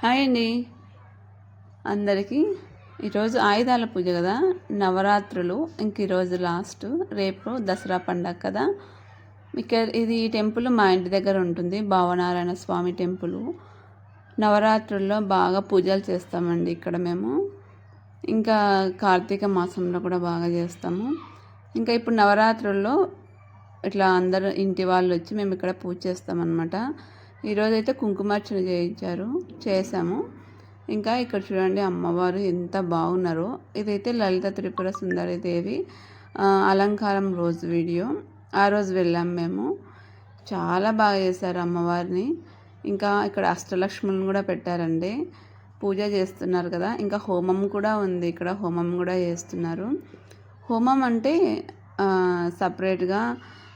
Hi అండి. అందరికీ ఈరోజు ఆయుధాల పూజ కదా నవరాత్రులు ఇంక ఈరోజు లాస్ట్ రేపు దసరా పండగ కదా. ఇక ఇది ఈ టెంపుల్ మా ఇంటి దగ్గర ఉంటుంది భావనారాయణ స్వామి టెంపుల్. నవరాత్రుల్లో బాగా పూజలు చేస్తామండి ఇక్కడ మేము. ఇంకా కార్తీక మాసంలో కూడా బాగా చేస్తాము. ఇంకా ఇప్పుడు నవరాత్రుల్లో ఇట్లా అందరు ఇంటి వాళ్ళు వచ్చి మేము ఇక్కడ పూజ చేస్తామన్నమాట. ఈరోజైతే కుంకుమార్చన చేయించారు. చేసాము ఇంకా ఇక్కడ చూడండి అమ్మవారు ఎంత బాగున్నారో. ఇదైతే లలిత త్రిపుర సుందరి దేవి అలంకారం రోజు వీడియో. ఆ రోజు వెళ్ళాం మేము. చాలా బాగా చేశారు అమ్మవారిని. ఇంకా ఇక్కడ అష్టలక్ష్ములను కూడా పెట్టారండి. పూజ చేస్తున్నారు కదా. ఇంకా హోమం కూడా ఉంది. ఇక్కడ హోమం కూడా చేస్తున్నారు. హోమం అంటే సపరేట్గా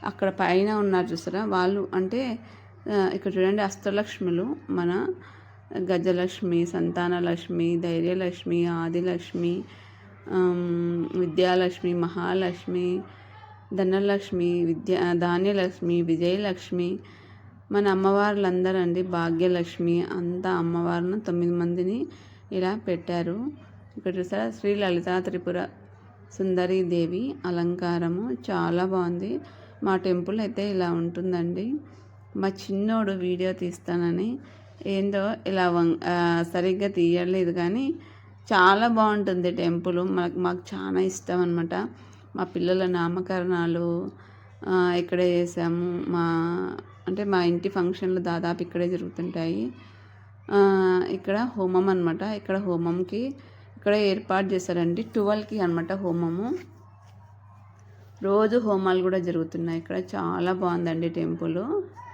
అక్కడ పైన ఉన్నారు చూసారా? వాళ్ళు అంటే ఇక్కడ చూడండి అష్టలక్ష్ములు మన గజలక్ష్మి సంతానలక్ష్మి ధైర్యలక్ష్మి ఆదిలక్ష్మి విద్యాలక్ష్మి మహాలక్ష్మి ధనలక్ష్మి విద్య ధాన్యలక్ష్మి విజయలక్ష్మి మన అమ్మవార్లందరూ అండి భాగ్యలక్ష్మి అంతా అమ్మవారిని తొమ్మిది మందిని ఇలా పెట్టారు. ఇక్కడ చూసారా శ్రీ లలితా త్రిపుర సుందరి దేవి అలంకారము చాలా బాగుంది. మా టెంపుల్ అయితే ఇలా ఉంటుందండి. మా చిన్నోడు వీడియో తీస్తానని ఏందో ఇలా సరిగ్గా తీయలేదు కానీ చాలా బాగుంటుంది టెంపుల్. మాకు మాకు చాలా ఇష్టం అనమాట మా పిల్లల నామకరణాలు ఇక్కడే చేసాము మా అంటే మా ఇంటి ఫంక్షన్లు దాదాపు ఇక్కడే జరుగుతుంటాయి. ఇక్కడ హోమం అనమాట ఇక్కడ హోమంకి ఇక్కడ ఏర్పాటు చేశారండి ట్వెల్వ్కి అనమాట హోమము. రోజు హోమాలు కూడా జరుగుతున్నాయి. ఇక్కడ చాలా బాగుందండి టెంపుల్.